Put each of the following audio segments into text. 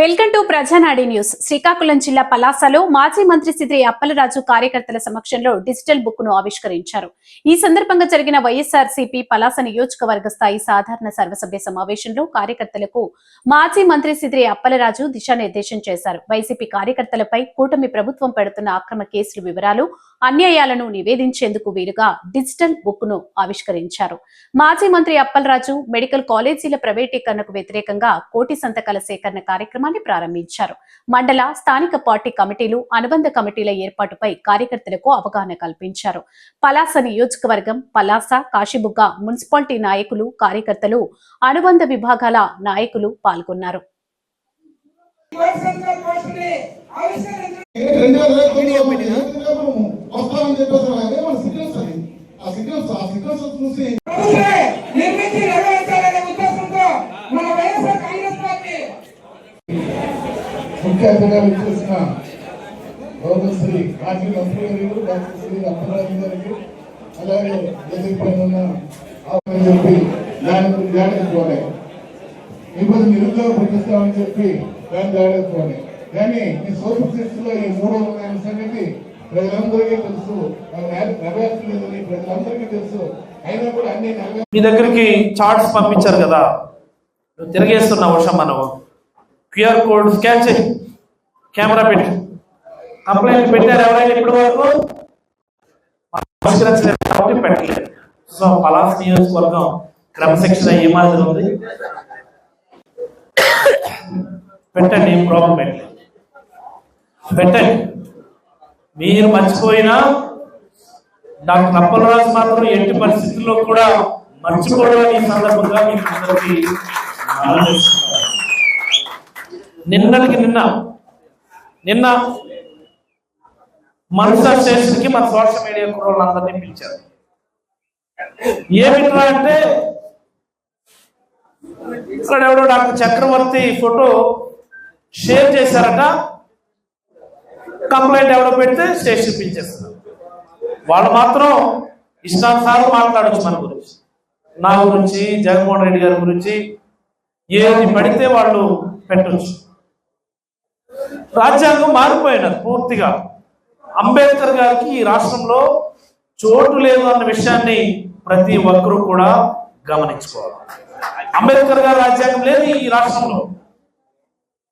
Welcome to Prajanadi news. Srikakulam జిల్లా పలాసలో మాజీ మంత్రి సిద్రి అప్పలరాజు కార్యకర్తల సమక్షంలో డిజిటల్ బుక్ను ఆవిష్కరించారు. ఈ సందర్భంగా జరిగిన వైఎస్ఆర్ సిపి పలాస నియోజకవర్గ స్థాయి సాధారణ సర్వసభ్య సమావేశంలో కార్యకర్తలకు మాజీ మంత్రి సిద్రి అప్పలరాజు దిశానిర్దేశం చేశారు. వైసీపీ కార్యకర్తలపై కూటమి ప్రభుత్వం పెడుతున్న అక్రమ కేసుల వివరాలు అన్యాయాలను నివేదించేందుకు వీలుగా డిజిటల్ బుక్ను ఆవిష్కరించారు. మాజీ మంత్రి అప్పలరాజు మెడికల్ కాలేజీల ప్రైవేటీకరణకు వ్యతిరేకంగా కోటి సంతకాల సేకరణ కార్యక్రమాన్ని ప్రారంభించారు. మండల స్థానిక పార్టీ కమిటీలు అనుబంధ కమిటీల ఏర్పాటుపై కార్యకర్తలకు అవగాహన కల్పించారు. పలాస నియోజకవర్గం పలాస కాశీబుగ్గ మున్సిపాలిటీ నాయకులు కార్యకర్తలు అనుబంధ విభాగాల నాయకులు పాల్గొన్నారు. చూసి. నిర్మించి నెరవేర్చాలనే ఉద్దేశంతో మన వైఎస్ఆర్ కాంగ్రెస్ పార్టీ ముఖ్య అతిథిగా విచ్చేసిన గౌరవ శ్రీ మాజీ మంత్రి గారు డాక్టర్ శ్రీ అప్పలరాజు గారికి అలాగే పైన ఉన్న చెప్పి దాని జాడెత్తుకోలే ఇప్పుడు నిరుద్యోగ ప్రకటిస్తామని చెప్పి దాన్ని జాడెత్తుకోలే కానీ ఈ సోషల్ సిక్స్లో ఈ మూడు వందల సంగతి ప్రజలందరికీ తెలుసు. నెరవేర్చలేదని ప్రజలందరికీ తెలుసు. మీ దగ్గరికి చార్ట్స్ పంపించారు కదా. నువ్వు తిరిగేస్తున్న వర్షం మనం క్యూఆర్ కోడ్ స్కాన్ చేయి. కెమెరా పెట్టి. కంప్లైంట్ పెట్టారు ఎవరైనా ఇప్పటి వరకు కాబట్టి పెట్టలేదు సో పలాస్ నియోజకవర్గం క్రమశిక్షణ ఏ మాదిరి ఉంది? పెట్టండి ఏం ప్రాబ్లం పెట్టలేదు పెట్టండి. మీరు మర్చిపోయినా డాక్టర్ అప్పలరాజు మాత్రం ఎట్టి పరిస్థితుల్లో కూడా మర్చిపోవడం ఈ సందర్భంగా మీకు అందరికీ నిన్నటికి నిన్న నిన్న మనసా స్టేషన్కి మన సోషల్ మీడియా కుర్రోళ్ళందరినీ పిలిచారు. ఏమిట్రా అంటే ఇక్కడ ఎవడో డాక్టర్ చక్రవర్తి ఫోటో షేర్ చేశారట. కంప్లైంట్ ఎవడో పెడితే స్టేషన్ పిలిచేస్తున్నారు. వాళ్ళు మాత్రం ఇష్టానుసారం మాట్లాడచ్చు మన గురించి. నా గురించి జగన్మోహన్ రెడ్డి గారి గురించి ఏది పడితే వాళ్ళు పెట్టచ్చు. రాజ్యాంగం మారిపోయినది పూర్తిగా. అంబేద్కర్ గారికి ఈ రాష్ట్రంలో చోటు లేదు అన్న విషయాన్ని ప్రతి ఒక్కరూ కూడా గమనించుకోవాలి. అంబేద్కర్ గారి రాజ్యాంగం లేదు ఈ రాష్ట్రంలో.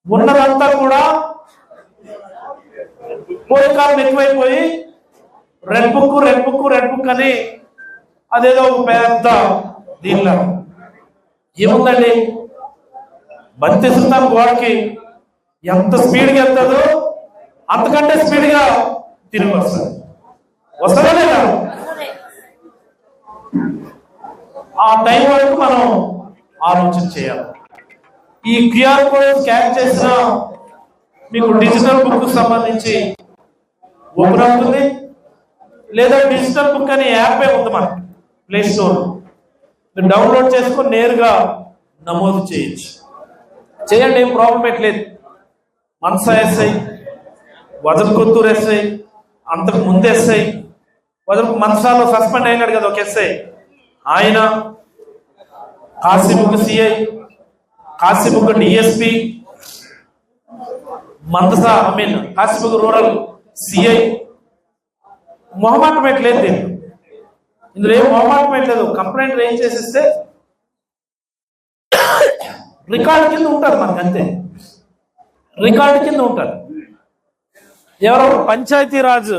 ఉన్నదంతా కూడా పోలికాలం ఎక్కువైపోయి red book red book red book అని అదేదో ఒక పెద్ద దీనిలో. ఏముందండి? బంతి సుల్తాన్ గోడకి ఎంత స్పీడ్గా వెళ్తుందో అంతకంటే స్పీడ్గా తిరిగి వస్తుంది వస్తుందా లేదా? ఆ టైం వరకు మనం ఆలోచన చేయాలి. ఈ క్యూఆర్ కోడ్ స్కాన్ చేసిన మీకు డిజిటల్ బుక్ సంబంధించి ఓపెన్ ఉంటుంది లేదా డిజిటల్ బుక్ అనే యాపే ఉంది మనకి? ప్లే స్టోర్ మీరు డౌన్లోడ్ చేసుకొని నేరుగా నమోదు చేయొచ్చు. చేయండి ఏం ప్రాబ్లం పెట్టలేదు. మనసా ఎస్ఐ వజన్ కొత్తూరు ఎస్ఐ అంతకు ముందు ఎస్ఐ వజన్ మనసాలో సస్పెండ్ అయినాడు కదా ఒక ఎస్ఐ ఆయన Kasibugga CI Kasibugga DSP Mandasa I mean Kasibugga rural CI మొహమాట పెట్టలేదు దీన్ని ఇందులో ఏం మొహమాట పెట్టలేదు కంప్లైంట్ రేంజ్ చేసేస్తే రికార్డు కింద ఉంటారు మనకు అంతే. రికార్డు కింద ఉంటారు. ఎవరో పంచాయతీరాజ్.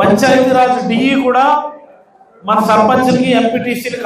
పంచాయతీరాజ్ డిఈ కూడా మన సర్పంచ్కి ఎంపీటీసీకి